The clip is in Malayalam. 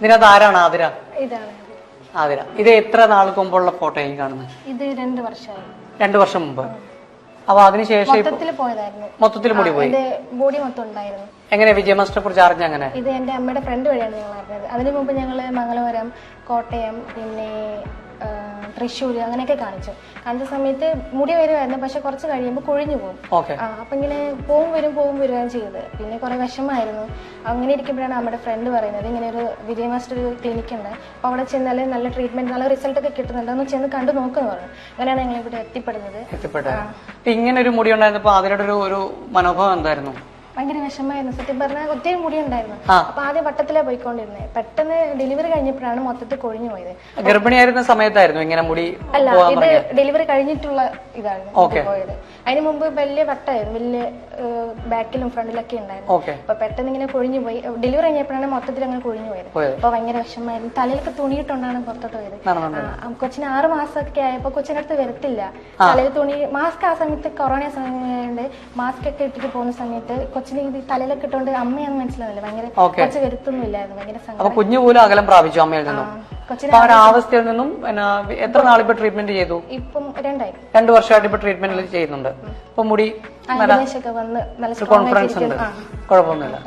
ഇതിനകത്ത് ആരാണ് ആതിര? ഇതാണ്. ആതിര. ഇത് എത്ര നാൾ മുമ്പുള്ള ഫോട്ടോ ഈ കാണുന്നത് ഇത് രണ്ട് വർഷമായി. രണ്ടു വർഷം മുമ്പ്. അപ്പൊ അതിനുശേഷം മൊത്തത്തിൽ പോയതായിരുന്നു. മൊത്തത്തിൽ മുടി പോയി? എന്റെ ബോഡി മൊത്തം ഉണ്ടായിരുന്നു. എങ്ങനെ വിജയമാസ്റ്ററെ കുറിച്ച് അറിഞ്ഞ അങ്ങനെ? ഇത് എന്റെ അമ്മയുടെ ഫ്രണ്ട് വഴിയാണ് ഞങ്ങൾ അറിഞ്ഞത്. അതിനു മുമ്പ് ഞങ്ങൾ മംഗലപുരം കോട്ടയം പിന്നെ തൃശ്ശൂര് അങ്ങനെയൊക്കെ കാണിച്ചു. കാണിച്ച സമയത്ത് മുടി വരുമായിരുന്നു പക്ഷെ കുറച്ച് കഴിയുമ്പോൾ കൊഴിഞ്ഞു പോകും. ആ, അപ്പൊ ഇങ്ങനെ പോവും വരും പോവും വരികയാണ് ചെയ്തത്. പിന്നെ കുറെ വിഷമായിരുന്നു അങ്ങനെ ഇരിക്കുമ്പോഴാണ് നമ്മുടെ ഫ്രണ്ട് പറയുന്നത് ഇങ്ങനെ ഒരു വിജയ മാസ്റ്റർ ഒരു ക്ലിനിക്ക് ഉണ്ട്. അപ്പൊ അവിടെ ചെന്നാൽ നല്ല ട്രീറ്റ്മെന്റ് നല്ല റിസൾട്ട് ഒക്കെ കിട്ടുന്നുണ്ട്. ഒന്ന് ചെന്ന് കണ്ടു നോക്കുന്നു പറഞ്ഞു. അങ്ങനെയാണ് ഞങ്ങൾ ഇവിടെ എത്തിപ്പെടുന്നത്. ഇങ്ങനെ ഒരു മുടി ഉണ്ടായിരുന്നപ്പോ അതിലൂടെ ഒരു ഒരു മനോഭാവം എന്തായിരുന്നു? ഭയങ്കര വിഷമമായിരുന്നു. സത്യം പറഞ്ഞാൽ ഒത്തിരി മുടി ഉണ്ടായിരുന്നു. അപ്പൊ ആദ്യം വട്ടത്തിലേ പോയിക്കൊണ്ടിരുന്നത് പെട്ടെന്ന് ഡെലിവറി കഴിഞ്ഞപ്പോഴാണ് മൊത്തത്തിൽ കൊഴിഞ്ഞു പോയത്. ഗർഭിണിയായിരുന്ന സമയത്തായിരുന്നു ഇങ്ങനെ മുടി അല്ല ഇത് ഡെലിവറി കഴിഞ്ഞിട്ടുള്ള ഇതായിരുന്നു ഇത് Okay. പോയത്. അതിന് മുമ്പ് വലിയ വട്ടമായിരുന്നു വലിയ ബാക്കിലും ഫ്രണ്ടിലൊക്കെ ഉണ്ടായിരുന്നു. അപ്പൊ പെട്ടെന്ന് ഇങ്ങനെ കൊഴിഞ്ഞു പോയി. ഡെലിവറി കഴിഞ്ഞപ്പോഴാണ് മൊത്തത്തിൽ അങ്ങനെ കൊഴിഞ്ഞു പോയത്. അപ്പൊ ഭയങ്കര വിഷമമായിരുന്നു. തലയിലൊക്കെ തുണിയിട്ടുണ്ടാണ് പുറത്തോട്ട് പോയത്. കൊച്ചിന് ആറ് മാസമൊക്കെ ആയപ്പോ കൊച്ചിനടുത്ത് വരത്തില്ല. തലയിൽ തുണി മാസ്ക് ആ സമയത്ത് കൊറോണ സമയമായതുകൊണ്ട് മാസ്ക് ഒക്കെ ഇട്ടിട്ട് പോകുന്ന സമയത്ത് കൊച്ചിന് ഇത് തലയിലൊക്കെ ഇട്ടോണ്ട് അമ്മയാന്ന് മനസ്സിലാവില്ല ഭയങ്കര കുറച്ച് വരുത്തൊന്നുമില്ലായിരുന്നു. ഭയങ്കര അപ്പൊ കുഞ്ഞു പോലും അകലം പ്രാപിച്ചു അമ്മയിൽ നിന്നും. ആ ഒരു അവസ്ഥയിൽ നിന്നും എത്ര നാളിപ്പോ ട്രീറ്റ്മെന്റ് ചെയ്തു? ഇപ്പം രണ്ടായി. രണ്ടു വർഷമായിട്ട് ഇപ്പൊ ട്രീറ്റ്മെന്റ് ചെയ്യുന്നുണ്ട്. ഇപ്പൊ മുടി കോൺഫിഡൻസ് ഉണ്ട്. കുഴപ്പമൊന്നുമില്ല.